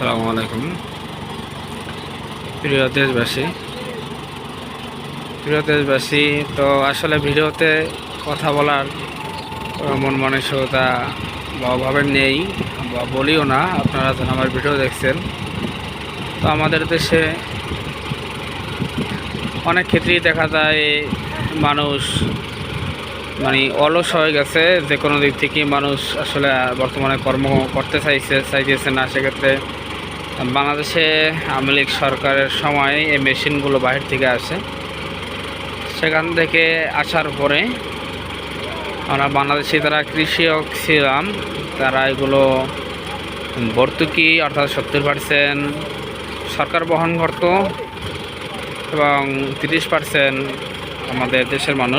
আসসালামু আলাইকুম। প্রিয় দেশবাসী প্রিয় দেশবাসী, তো আসলে ভিডিওতে কথা বলার মন মানসিকতা বা অভাবে নেই বা বলিও না, আপনারা যেন আমার ভিডিও দেখছেন। তো আমাদের দেশে অনেক ক্ষেত্রেই দেখা যায় মানুষ মানে অলস হয়ে গেছে, যে কোনো দিক থেকে মানুষ আসলে বর্তমানে কর্ম করতে চাইছে, চাইতেছে না, সেক্ষেত্রে বাংলাদেশে আওয়ামী লীগ সরকারের সময় এই মেশিনগুলো বাহির থেকে আসে। সেখান থেকে আসার পরে আমরা বাংলাদেশে তারা কৃষক ছিলাম, তারা এগুলো ভর্তুকি, অর্থাৎ সত্তর পার্সেন্ট সরকার বহন করত এবং তিরিশ পার্সেন্ট আমাদের দেশের মানুষ